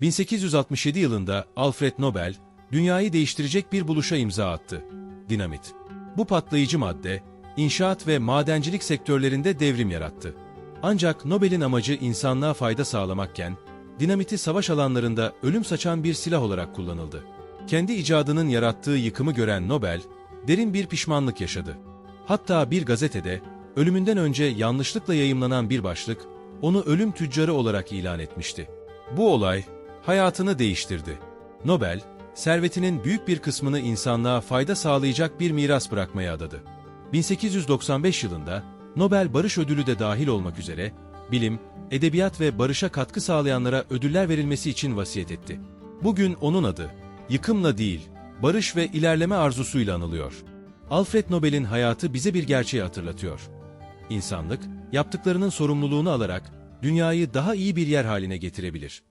1867 yılında Alfred Nobel, dünyayı değiştirecek bir buluşa imza attı. Dinamit. Bu patlayıcı madde, inşaat ve madencilik sektörlerinde devrim yarattı. Ancak Nobel'in amacı insanlığa fayda sağlamakken, dinamiti savaş alanlarında ölüm saçan bir silah olarak kullanıldı. Kendi icadının yarattığı yıkımı gören Nobel, derin bir pişmanlık yaşadı. Hatta bir gazetede, ölümünden önce yanlışlıkla yayımlanan bir başlık, onu ölüm tüccarı olarak ilan etmişti. Bu olay, hayatını değiştirdi. Nobel, servetinin büyük bir kısmını insanlığa fayda sağlayacak bir miras bırakmaya adadı. 1895 yılında Nobel Barış Ödülü de dahil olmak üzere bilim, edebiyat ve barışa katkı sağlayanlara ödüller verilmesi için vasiyet etti. Bugün onun adı, yıkımla değil, barış ve ilerleme arzusuyla anılıyor. Alfred Nobel'in hayatı bize bir gerçeği hatırlatıyor. İnsanlık, yaptıklarının sorumluluğunu alarak dünyayı daha iyi bir yer haline getirebilir.